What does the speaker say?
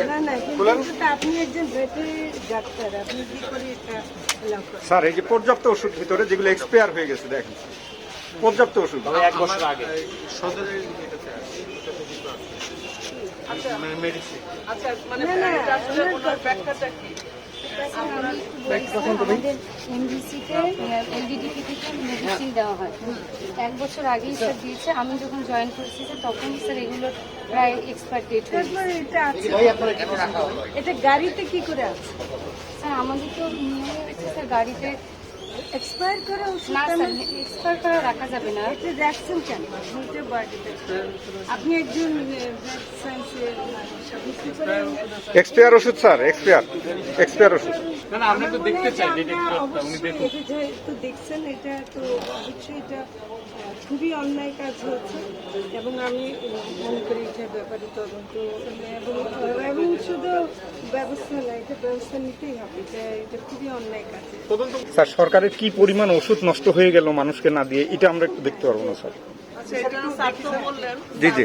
না না না কিন্তু আপনি একজন ভেটেরি ডাক্তার আপনি কি করে এটা স্যার এই যে পর্যাপ্ত ওষুধ ভিতরে যেগুলো এক্সপায়ার হয়ে গেছে দেখেন। পর্যাপ্ত ওষুধ। এক বছর আগে। সদরের। মানে মেডিসিন আচ্ছা। মানে কি? আমাদের এমডিসিতে এলডিডিপি থেকে মেডিসিন দেওয়া হয় এক বছর আগেই স্যার দিয়েছে। আমি যখন জয়েন করেছি স্যার তখন স্যার এগুলো প্রায় এক্সপায়ার ডেট হয়ে গেছে। এটা আছে। এটা গাড়িতে কি করে আছে? স্যার আমাদের তো নিয়ে স্যার গাড়িতে এক্সপায়ার করে ওষুধ না স্যার এক্সপায়ার করে রাখা যাবে না। এটা কেন? আপনি আপনি একজন এক্সপায়ার ওষুধ স্যার এক্সপায়ার এক্সপায়ার ওষুধ। না না আমরা তো দেখতে চাই এটা দেখছেন এটা তো অবশ্যই এটা খুবই অন্যায় কাজ হচ্ছে এবং আমি মনে করি এটার ব্যাপারে তদন্ত এবং শুধু ব্যবস্থা না এটা ব্যবস্থা নিতেই হবে এটা এটা খুবই অন্যায় কাজ। স্যার সরকারের কি পরিমাণ ওষুধ নষ্ট হয়ে গেল মানুষকে না দিয়ে? এটা আমরা একটু দেখতে পারব না স্যার। আচ্ছা এটা স্যার তো বললেন জি, জি।